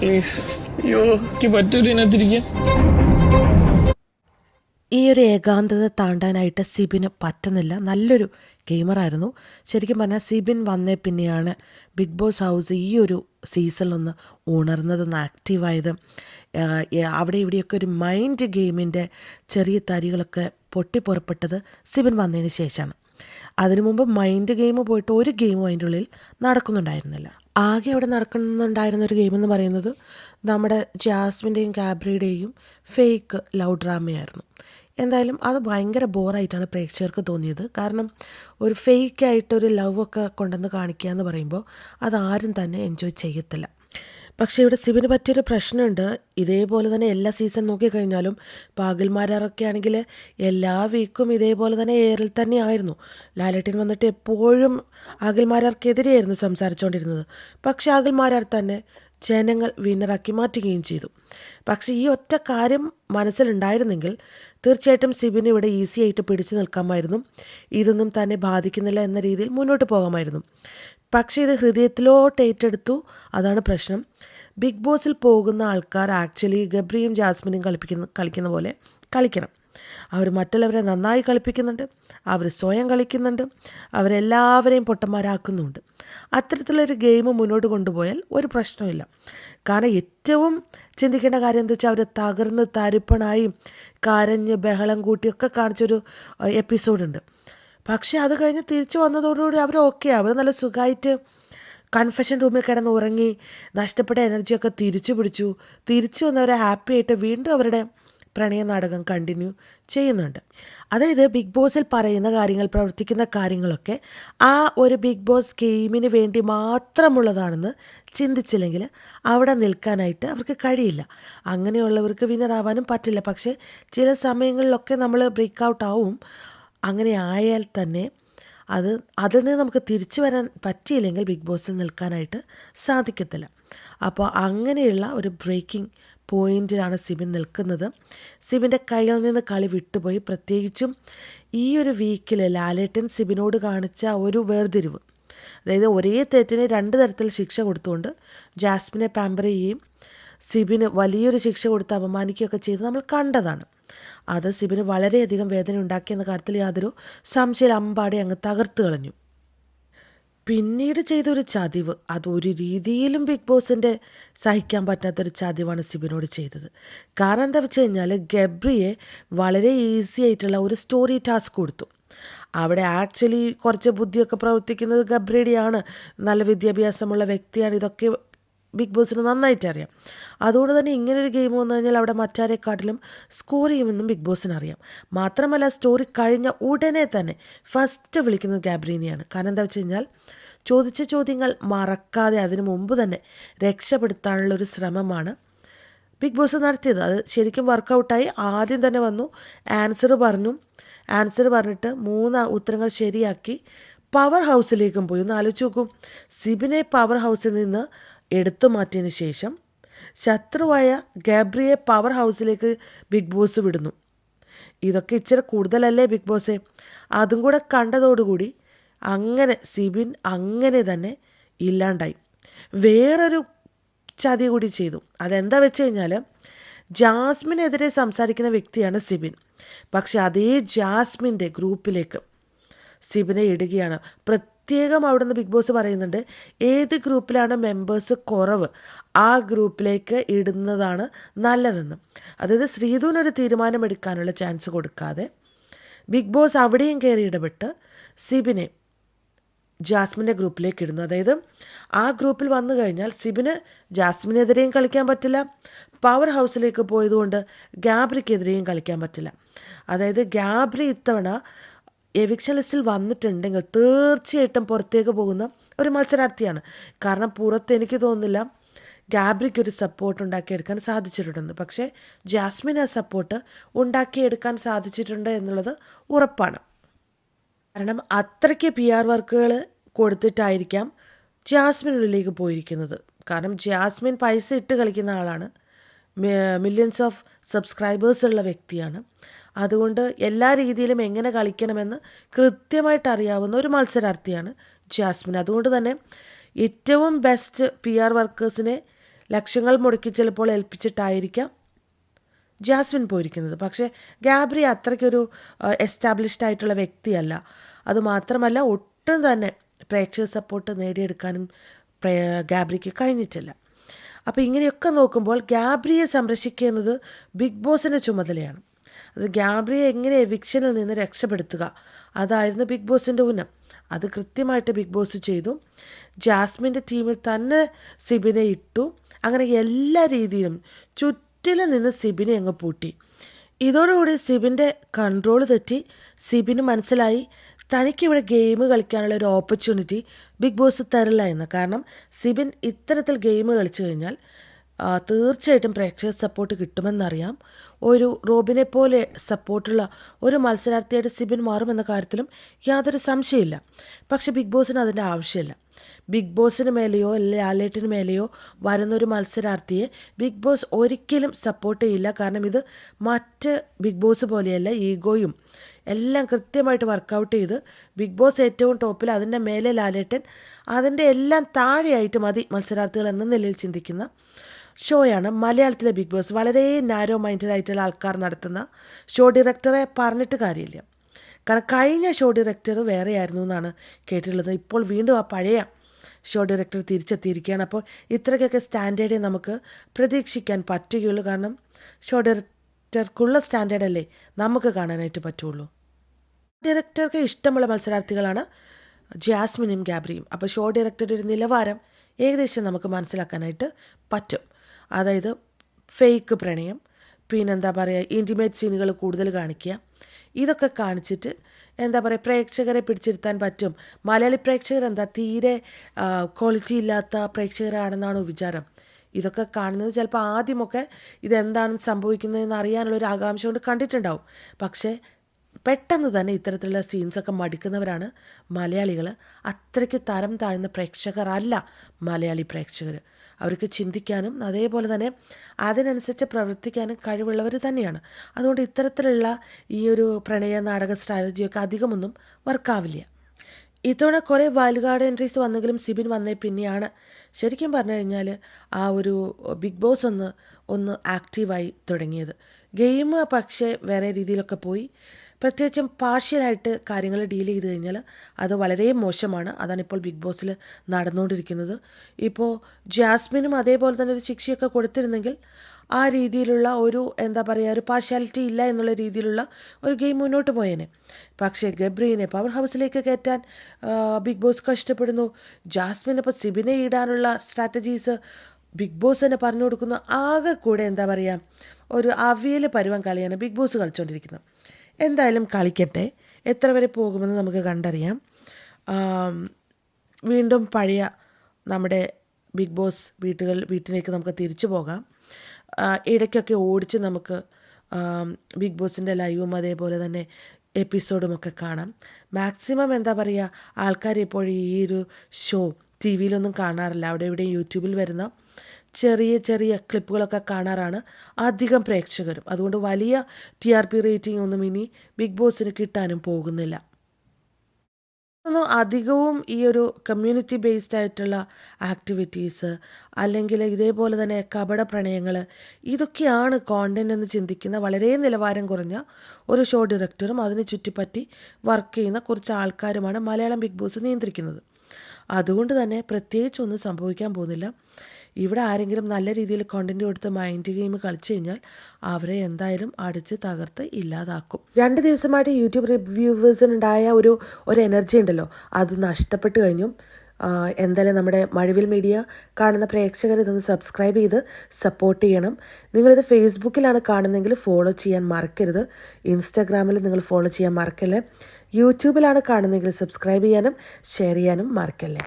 Please അയ്യോ എനിക്ക് പറ്റൂല ഇതിനകത്തിരിക്കാൻ. ഈ ഒരു ഏകാന്തത താണ്ടാനായിട്ട് സിബിന് പറ്റുന്നില്ല. നല്ലൊരു ഗെയിമറായിരുന്നു ശരിക്കും പറഞ്ഞാൽ സിബിൻ വന്നേ പിന്നെയാണ് ബിഗ് ബോസ് ഹൗസ് ഈ ഒരു സീസണിലൊന്ന് ഉണർന്നതൊന്ന് ആക്റ്റീവായത് അവിടെ ഇവിടെയൊക്കെ ഒരു മൈൻഡ് ഗെയിമിന്റെ ചെറിയ തരികളൊക്കെ പൊട്ടിപ്പുറപ്പെട്ടത് സിബിൻ വന്നതിന് ശേഷമാണ്. അതിനു മുമ്പ് മൈൻഡ് ഗെയിം പോയിട്ട് ഒരു ഗെയിമും അതിന്റെ ഉള്ളിൽ നടക്കുന്നുണ്ടായിരുന്നില്ല. ആകെ ഇവിടെ നടക്കുന്നുണ്ടായിരുന്ന ഒരു ഗെയിം എന്ന് പറയുന്നത് നമ്മുടെ ജാസ്മിന്റെയും ഗാബ്രിയുടെയും ഫേക്ക് ലവ് ഡ്രാമയായിരുന്നു എന്തായാലും അത് ഭയങ്കര ബോറായിട്ടാണ് പ്രേക്ഷകർക്ക് തോന്നിയത്. കാരണം ഒരു ഫേക്കായിട്ടൊരു ലവ് ഒക്കെ കൊണ്ടുവന്ന് കാണിക്കുക എന്ന് പറയുമ്പോൾ അതാരും തന്നെ എൻജോയ് ചെയ്യത്തില്ല. പക്ഷേ ഇവിടെ സിബിന് പറ്റിയൊരു പ്രശ്നമുണ്ട്. ഇതേപോലെ തന്നെ എല്ലാ സീസൺ നോക്കിക്കഴിഞ്ഞാലും പാകിൽമാരൊക്കെ ആണെങ്കിൽ എല്ലാ വീക്കും ഇതേപോലെ തന്നെ ഏറിൽ തന്നെ ആയിരുന്നു. ലാലേട്ടൻ വന്നിട്ട് എപ്പോഴും അഖിൽമാരാർക്കെതിരെയായിരുന്നു സംസാരിച്ചുകൊണ്ടിരുന്നത്. പക്ഷേ അഖിൽമാരാർ തന്നെ ജനങ്ങൾ വിന്നറാക്കി മാറ്റുകയും ചെയ്തു. പക്ഷേ ഈ ഒറ്റ കാര്യം മനസ്സിലുണ്ടായിരുന്നെങ്കിൽ തീർച്ചയായിട്ടും സിബിന് ഇവിടെ ഈസി ആയിട്ട് പിടിച്ചു നിൽക്കാമായിരുന്നു. ഇതൊന്നും തന്നെ ബാധിക്കുന്നില്ല എന്ന രീതിയിൽ മുന്നോട്ട് പോകാമായിരുന്നു. പക്ഷേ ഇത് ഹൃദയത്തിലോട്ട് ഏറ്റെടുത്തു. അതാണ് പ്രശ്നം. ബിഗ് ബോസിൽ പോകുന്ന ആൾക്കാർ ആക്ച്വലി ഗബ്രിയും ജാസ്മിനും കളിപ്പിക്കുന്ന കളിക്കുന്ന പോലെ കളിക്കണം. അവർ മറ്റുള്ളവരെ നന്നായി കളിപ്പിക്കുന്നുണ്ട്. അവർ സ്വയം കളിക്കുന്നുണ്ട്. അവരെല്ലാവരെയും പൊട്ടന്മാരാക്കുന്നുണ്ട്. അത്തരത്തിലൊരു ഗെയിം മുന്നോട്ട് കൊണ്ടുപോയാൽ ഒരു പ്രശ്നമില്ല കാരണം ഏറ്റവും ചിന്തിക്കേണ്ട കാര്യം എന്താ വെച്ചാൽ അവർ തകർന്ന് തരിപ്പണായും കരഞ്ഞ് ബഹളം കൂട്ടിയൊക്കെ കാണിച്ചൊരു എപ്പിസോഡുണ്ട്. പക്ഷേ അത് കഴിഞ്ഞ് തിരിച്ചു വന്നതോടുകൂടി അവർ ഓക്കെ അവർ നല്ല സുഖമായിട്ട് കൺഫെഷൻ റൂമിൽ കിടന്ന് ഉറങ്ങി നഷ്ടപ്പെട്ട എനർജിയൊക്കെ തിരിച്ചു പിടിച്ചു. തിരിച്ചു വന്നവരെ ഹാപ്പി ആയിട്ട് വീണ്ടും അവരുടെ പ്രണയ നാടകം കണ്ടിന്യൂ ചെയ്യുന്നുണ്ട്. അതായത് ബിഗ് ബോസിൽ പറയുന്ന കാര്യങ്ങൾ പ്രവർത്തിക്കുന്ന കാര്യങ്ങളൊക്കെ ആ ഒരു ബിഗ് ബോസ് ഗെയിമിന് വേണ്ടി മാത്രമുള്ളതാണെന്ന് ചിന്തിച്ചില്ലെങ്കിൽ അവിടെ നിൽക്കാനായിട്ട് അവർക്ക് കഴിയില്ല. അങ്ങനെയുള്ളവർക്ക് വിന്നറാവാനും പറ്റില്ല. പക്ഷേ ചില സമയങ്ങളിലൊക്കെ നമ്മൾ ബ്രേക്ക് ഔട്ട് ആവും. അങ്ങനെ ആയാൽ തന്നെ അത് അതിൽ നിന്ന് നമുക്ക് തിരിച്ചു വരാൻ പറ്റിയില്ലെങ്കിൽ ബിഗ് ബോസിൽ നിൽക്കാനായിട്ട് സാധിക്കത്തില്ല. അപ്പോൾ അങ്ങനെയുള്ള ഒരു ബ്രേക്കിംഗ് പോയിന്റിലാണ് സിബിൻ നിൽക്കുന്നത്. സിബിന്റെ കയ്യിൽ നിന്ന് കളി വിട്ടുപോയി. പ്രത്യേകിച്ചും ഈ ഒരു വീക്കിൽ ലാലേട്ടൻ സിബിനോട് കാണിച്ച ഒരു വേർതിരിവ്. അതായത് ഒരേ തെറ്റിന് രണ്ട് തരത്തിൽ ശിക്ഷ കൊടുത്തുകൊണ്ട് ജാസ്മിനെ പാമ്പർ ചെയ്യുകയും സിബിന് വലിയൊരു ശിക്ഷ കൊടുത്ത് അപമാനിക്കുകയൊക്കെ ചെയ്ത് നമ്മൾ കണ്ടതാണ്. അത് സിബിന് വളരെയധികം വേദന ഉണ്ടാക്കിയെന്ന കാര്യത്തിൽ യാതൊരു സംശയം അമ്പാടെ അങ്ങ് തകർത്ത് കളഞ്ഞു. പിന്നീട് ചെയ്തൊരു ചതിവ്. ഒരു രീതിയിലും ബിഗ് ബോസിന്റെ സഹിക്കാൻ പറ്റാത്തൊരു ചതിവാണ് സിബിനോട് ചെയ്തത്. കാരണം എന്താ വെച്ച് കഴിഞ്ഞാൽ ഗബ്രിയെ വളരെ ഈസി ആയിട്ടുള്ള ഒരു സ്റ്റോറി ടാസ്ക് കൊടുത്തു. അവിടെ ആക്ച്വലി കുറച്ച് ബുദ്ധിയൊക്കെ പ്രവർത്തിക്കുന്നത് ഗബ്രിയുടെയാണ്. നല്ല വിദ്യാഭ്യാസമുള്ള വ്യക്തിയാണ്. ഇതൊക്കെ ബിഗ് ബോസിന് നന്നായിട്ട് അറിയാം അതുകൊണ്ട് തന്നെ ഇങ്ങനൊരു ഗെയിം വന്നു കഴിഞ്ഞാൽ അവിടെ മറ്റാരെക്കാട്ടിലും സ്കോർ ചെയ്യുമെന്നും ബിഗ് ബോസിന് അറിയാം. മാത്രമല്ല സ്റ്റോറി കഴിഞ്ഞ ഉടനെ തന്നെ ഫസ്റ്റ് വിളിക്കുന്നത് ഗാബ്രീനിയാണ് കാരണം എന്താ വെച്ച് കഴിഞ്ഞാൽ ചോദിച്ച ചോദ്യങ്ങൾ മറക്കാതെ അതിനു മുമ്പ് തന്നെ രക്ഷപ്പെടുത്താനുള്ള ഒരു ശ്രമമാണ് ബിഗ് ബോസ് നടത്തിയത്. അത് ശരിക്കും വർക്കൗട്ടായി ആദ്യം തന്നെ വന്നു. ആൻസർ പറഞ്ഞു. ആൻസർ പറഞ്ഞിട്ട് മൂന്ന് ഉത്തരങ്ങൾ ശരിയാക്കി. പവർ ഹൗസിലേക്കും പോയി. ഒന്ന് ആലോചിച്ച് നോക്കും. സിബിനെ പവർ ഹൗസിൽ നിന്ന് എടുത്തു മാറ്റിയതിനു ശേഷം ശത്രുവായ ഗാബ്രിയെ പവർ ഹൗസിലേക്ക് ബിഗ് ബോസ് വിടുന്നു. ഇതൊക്കെ ഇച്ചിരി കൂടുതലല്ലേ ബിഗ് ബോസേ? അതും കൂടെ കണ്ടതോടുകൂടി അങ്ങനെ സിബിൻ അങ്ങനെ തന്നെ ഇല്ലാണ്ടായി. വേറൊരു ചതി കൂടി ചെയ്തു. അതെന്താ വെച്ച് കഴിഞ്ഞാൽ ജാസ്മിനെതിരെ സംസാരിക്കുന്ന വ്യക്തിയാണ് സിബിൻ. പക്ഷെ അതേ ജാസ്മിന്റെ ഗ്രൂപ്പിലേക്ക് സിബിനെ ഇടുകയാണ്. പ്രത്യേകം അവിടുന്ന് ബിഗ് ബോസ് പറയുന്നുണ്ട് ഏത് ഗ്രൂപ്പിലാണ് മെമ്പേഴ്സ് കുറവ്? ആ ഗ്രൂപ്പിലേക്ക് ഇടുന്നതാണ് നല്ലതെന്ന്. അതായത് ശ്രീധുവിനൊരു തീരുമാനമെടുക്കാനുള്ള ചാൻസ് കൊടുക്കാതെ ബിഗ് ബോസ് അവിടെയും കയറി ഇടപെട്ട് സിബിനെ ജാസ്മിന്റെ ഗ്രൂപ്പിലേക്ക് ഇടുന്നു. അതായത് ആ ഗ്രൂപ്പിൽ വന്നു കഴിഞ്ഞാൽ സിബിന് ജാസ്മിനെതിരെയും കളിക്കാൻ പറ്റില്ല പവർ ഹൗസിലേക്ക് പോയതുകൊണ്ട് ഗാബ്രിക്കെതിരെയും കളിക്കാൻ പറ്റില്ല. അതായത് ഗാബ്രി ഇത്തവണ എവിക്ഷൻ ലിസ്റ്റിൽ വന്നിട്ടുണ്ടെങ്കിൽ തീർച്ചയായിട്ടും പുറത്തേക്ക് പോകുന്ന ഒരു മത്സരാർത്ഥിയാണ്. കാരണം പുറത്ത് എനിക്ക് തോന്നുന്നില്ല ഗാബ്രിക്ക് ഒരു സപ്പോർട്ട് ഉണ്ടാക്കിയെടുക്കാൻ സാധിച്ചിട്ടുണ്ടെന്ന്. പക്ഷേ ജാസ്മിൻ ആ സപ്പോർട്ട് ഉണ്ടാക്കിയെടുക്കാൻ സാധിച്ചിട്ടുണ്ട് എന്നുള്ളത് ഉറപ്പാണ്. കാരണം അത്രയ്ക്ക് പി ആർ വർക്കുകൾ കൊടുത്തിട്ടായിരിക്കാം ജാസ്മിനുള്ളിലേക്ക് പോയിരിക്കുന്നത്. കാരണം ജാസ്മിൻ പൈസ ഇട്ട് കളിക്കുന്ന ആളാണ്. മില്യൺസ് ഓഫ് സബ്സ്ക്രൈബേഴ്സ് ഉള്ള വ്യക്തിയാണ്. അതുകൊണ്ട് എല്ലാ രീതിയിലും എങ്ങനെ കളിക്കണമെന്ന് കൃത്യമായിട്ട് അറിയാവുന്ന ഒരു മത്സരാർത്ഥിയാണ് ജാസ്മിൻ. അതുകൊണ്ട് തന്നെ ഏറ്റവും ബെസ്റ്റ് പി ആർ വർക്കേഴ്സിനെ ലക്ഷങ്ങൾ മുടക്കി ചിലപ്പോൾ ഏൽപ്പിച്ചിട്ടായിരിക്കാം ജാസ്മിൻ പോയിരിക്കുന്നത്. പക്ഷേ ഗാബ്രി അത്രയ്ക്കൊരു എസ്റ്റാബ്ലിഷ്ഡ് ആയിട്ടുള്ള വ്യക്തിയല്ല. അതുമാത്രമല്ല ഒട്ടും തന്നെ പ്രേക്ഷക സപ്പോർട്ട് നേടിയെടുക്കാനും ഗാബ്രിക്ക് കഴിഞ്ഞിട്ടില്ല. അപ്പോൾ ഇങ്ങനെയൊക്കെ നോക്കുമ്പോൾ ഗാബ്രിയെ സംരക്ഷിക്കുന്നത് ബിഗ് ബോസിന്റെ ചുമതലയാണ്. അത് ഗാബ്രിയെ എങ്ങനെ എവിക്ഷനിൽ നിന്ന് രക്ഷപ്പെടുത്തുക? അതായിരുന്നു ബിഗ് ബോസിന്റെ ഉന്നം അത് കൃത്യമായിട്ട് ബിഗ് ബോസ് ചെയ്തു. ജാസ്മിന്റെ ടീമിൽ തന്നെ സിബിനെ ഇട്ടു. അങ്ങനെ എല്ലാ രീതിയിലും ചുറ്റിലും നിന്ന് സിബിനെ അങ്ങ് പൂട്ടി. ഇതോടുകൂടി സിബിന്റെ കൺട്രോൾ തെറ്റി. സിബിന് മനസ്സിലായി തനിക്കിവിടെ ഗെയിം കളിക്കാനുള്ള ഒരു ഓപ്പർച്യൂണിറ്റി ബിഗ് ബോസ് തരില്ല എന്ന്. കാരണം സിബിൻ ഇത്തരത്തിൽ ഗെയിം കളിച്ചു കഴിഞ്ഞാൽ തീർച്ചയായിട്ടും പ്രേക്ഷക സപ്പോർട്ട് കിട്ടുമെന്നറിയാം. ഒരു റോബിനെ പോലെ സപ്പോർട്ടുള്ള ഒരു മത്സരാർത്ഥിയായിട്ട് സിബിൻ മാറുമെന്ന കാര്യത്തിലും യാതൊരു സംശയമില്ല പക്ഷേ ബിഗ് ബോസിന് അതിന്റെ ആവശ്യമില്ല. ബിഗ് ബോസിന് മേലെയോ ലാലേട്ടിന് മേലെയോ വരുന്നൊരു മത്സരാർത്ഥിയെ ബിഗ് ബോസ് ഒരിക്കലും സപ്പോർട്ട് ചെയ്യില്ല. കാരണം ഇത് മറ്റ് ബിഗ് ബോസ് പോലെയല്ല ഈഗോയും എല്ലാം കൃത്യമായിട്ട് വർക്കൗട്ട് ചെയ്ത് ബിഗ് ബോസ് ഏറ്റവും ടോപ്പിൽ അതിന്റെ മേലെ ലാലേട്ടൻ അതിന്റെ എല്ലാം താഴെയായിട്ട് മതി മത്സരാർത്ഥികൾ എന്ന നിലയിൽ ചിന്തിക്കുന്ന ഷോയാണ് മലയാളത്തിലെ ബിഗ് ബോസ്. വളരെ നാരോ മൈൻഡഡ് ആയിട്ടുള്ള ആൾക്കാർ നടത്തുന്ന ഷോ ഡയറക്ടറെ പറഞ്ഞിട്ട് കാര്യമില്ല. കാരണം കഴിഞ്ഞ ഷോ ഡയറക്ടർ വേറെ ആയിരുന്നു എന്നാണ് കേട്ടിട്ടുള്ളത്. ഇപ്പോൾ വീണ്ടും ആ പഴയ ഷോ ഡയറക്ടർ തിരിച്ചെത്തിയിരിക്കുകയാണ്. അപ്പോൾ ഇത്രയ്ക്കൊക്കെ സ്റ്റാൻഡേർഡേ നമുക്ക് പ്രതീക്ഷിക്കാൻ പറ്റുകയുള്ളൂ. കാരണം ഷോ ഡയറക്ടർക്കുള്ള സ്റ്റാൻഡേർഡ് അല്ലേ നമുക്ക് കാണാനായിട്ട് പറ്റുള്ളൂ. ഡയറക്ടർക്ക് ഇഷ്ടമുള്ള മത്സരാർത്ഥികളാണ് ജാസ്മിനും ഗാബ്രിയും. അപ്പോൾ ഷോ ഡയറക്ടറുടെ ഒരു നിലവാരം ഏകദേശം നമുക്ക് മനസ്സിലാക്കാനായിട്ട് പറ്റും. അതായത് ഫേക്ക് പ്രണയം പിന്നെന്താ പറയുക ഇന്റിമേറ്റ് സീനുകൾ കൂടുതൽ കാണിക്കുക ഇതൊക്കെ കാണിച്ചിട്ട് എന്താ പറയുക പ്രേക്ഷകരെ പിടിച്ചിരുത്താൻ പറ്റും. മലയാളി പ്രേക്ഷകർ എന്താ തീരെ ക്വാളിറ്റി ഇല്ലാത്ത പ്രേക്ഷകരാണെന്നാണ് വിചാരം. ഇതൊക്കെ കാണുന്നത് ചിലപ്പോൾ ആദ്യമൊക്കെ ഇതെന്താണ് സംഭവിക്കുന്നതെന്ന് അറിയാനുള്ള ഒരു ആകാംക്ഷ കൊണ്ട് കണ്ടിട്ടുണ്ടാവും. പക്ഷേ പെട്ടെന്ന് തന്നെ ഇത്തരത്തിലുള്ള സീൻസൊക്കെ മടിക്കുന്നവരാണ് മലയാളികൾ അത്രയ്ക്ക് തരം താഴ്ന്ന പ്രേക്ഷകർ അല്ല മലയാളി പ്രേക്ഷകർ അവർക്ക് ചിന്തിക്കാനും അതേപോലെ തന്നെ അതിനനുസരിച്ച് പ്രവർത്തിക്കാനും കഴിവുള്ളവർ തന്നെയാണ്. അതുകൊണ്ട് ഇത്തരത്തിലുള്ള ഈ ഒരു പ്രണയ നാടക സ്ട്രാറ്റജിയൊക്കെ അധികമൊന്നും വർക്കാവില്ല. ഇത്തവണ കുറേ വൈൽഡ് എൻട്രീസ് വന്നെങ്കിലും സിബിൻ വന്നേ പിന്നെയാണ്. ശരിക്കും പറഞ്ഞു കഴിഞ്ഞാൽ ആ ഒരു ബിഗ് ബോസ് ഒന്ന് ഒന്ന് ആക്റ്റീവായി തുടങ്ങിയത്. ഗെയിം പക്ഷേ വേറെ രീതിയിലൊക്കെ പോയി. പ്രത്യേകിച്ചും പാർഷ്യലായിട്ട് കാര്യങ്ങൾ ഡീൽ ചെയ്ത് കഴിഞ്ഞാൽ അത് വളരെ മോശമാണ്. അതാണ് ഇപ്പോൾ ബിഗ് ബോസിൽ നടന്നുകൊണ്ടിരിക്കുന്നത്. ഇപ്പോൾ ജാസ്മിനും അതേപോലെ തന്നെ ഒരു ശിക്ഷയൊക്കെ കൊടുത്തിരുന്നെങ്കിൽ ആ രീതിയിലുള്ള ഒരു എന്താ പറയുക ഒരു പാർഷ്യാലിറ്റി ഇല്ല എന്നുള്ള രീതിയിലുള്ള ഒരു ഗെയിം മുന്നോട്ട് പോയേനെ. പക്ഷേ ഗബ്രീനെ പവർ ഹൗസിലേക്ക് കയറ്റാൻ ബിഗ് ബോസ് കഷ്ടപ്പെടുന്നു. ജാസ്മിൻ ഇപ്പോൾ സിബിനെ ഇടാനുള്ള സ്ട്രാറ്റജീസ് ബിഗ് ബോസ് തന്നെ പറഞ്ഞു കൊടുക്കുന്ന. ആകെ കൂടെ എന്താ പറയുക ഒരു അവിയൽ പരുവം കളിയാണ് ബിഗ് ബോസ് കളിച്ചുകൊണ്ടിരിക്കുന്നത് എന്തായാലും കളിക്കട്ടെ. എത്ര വരെ പോകുമെന്ന് നമുക്ക് കണ്ടറിയാം. വീണ്ടും പഴയ നമ്മുടെ ബിഗ് ബോസ് വീട്ടുകൾ വീട്ടിലേക്ക് നമുക്ക് തിരിച്ചു പോകാം. ഇടയ്ക്കൊക്കെ ഓടിച്ച് നമുക്ക് ബിഗ് ബോസിന്റെ ലൈവും അതേപോലെ തന്നെ എപ്പിസോഡും ഒക്കെ കാണാം. മാക്സിമം എന്താ പറയുക ആൾക്കാർ ഇപ്പോൾ ഈ ഒരു ഷോ ടി വിയിലൊന്നും കാണാറില്ല. അവിടെ ഇവിടെ യൂട്യൂബിൽ വരുന്ന ചെറിയ ചെറിയ ക്ലിപ്പുകളൊക്കെ കാണാറാണ് അധികം പ്രേക്ഷകരും. അതുകൊണ്ട് വലിയ ടി ആർ പി റേറ്റിംഗ് ഒന്നും ഇനി ബിഗ് ബോസിന് കിട്ടാനും പോകുന്നില്ല. ഒന്ന് അധികവും ഈ ഒരു കമ്മ്യൂണിറ്റി ബേസ്ഡ് ആയിട്ടുള്ള ആക്ടിവിറ്റീസ് അല്ലെങ്കിൽ ഇതേപോലെ തന്നെ കപട പ്രണയങ്ങൾ ഇതൊക്കെയാണ് കോണ്ടന്റ് എന്ന് ചിന്തിക്കുന്ന വളരെ നിലവാരം കുറഞ്ഞ ഒരു ഷോ ഡയറക്ടറും അതിനെ ചുറ്റിപ്പറ്റി വർക്ക് ചെയ്യുന്ന കുറച്ച് ആൾക്കാരുമാണ് മലയാളം ബിഗ് ബോസ് നിയന്ത്രിക്കുന്നത്. അതുകൊണ്ട് തന്നെ പ്രത്യേകിച്ച് ഒന്നും സംഭവിക്കാൻ പോകുന്നില്ല. ഇവിടെ ആരെങ്കിലും നല്ല രീതിയിൽ കോണ്ടന്റ് കൊടുത്ത് മൈൻഡ് ഗെയിം കളിച്ചു കഴിഞ്ഞാൽ അവരെ എന്തായാലും അടിച്ച് തകർത്ത് ഇല്ലാതാക്കും. രണ്ട് ദിവസമായിട്ട് യൂട്യൂബ് റിവ്യൂവേഴ്സിനുണ്ടായ ഒരു ഒരു എനർജി ഉണ്ടല്ലോ. അത് നഷ്ടപ്പെട്ട് കഴിഞ്ഞു. എന്തായാലും നമ്മുടെ മഴവിൽ മീഡിയ കാണുന്ന പ്രേക്ഷകർ ഇതൊന്ന് സബ്സ്ക്രൈബ് ചെയ്ത് സപ്പോർട്ട് ചെയ്യണം. നിങ്ങളിത് ഫേസ്ബുക്കിലാണ് കാണുന്നതെങ്കിൽ ഫോളോ ചെയ്യാൻ മറക്കരുത്. ഇൻസ്റ്റാഗ്രാമിൽ നിങ്ങൾ ഫോളോ ചെയ്യാൻ മറക്കല്ലേ. യൂട്യൂബിലാണ് കാണുന്നതെങ്കിൽ സബ്സ്ക്രൈബ് ചെയ്യാനും ഷെയർ ചെയ്യാനും മറക്കല്ലേ.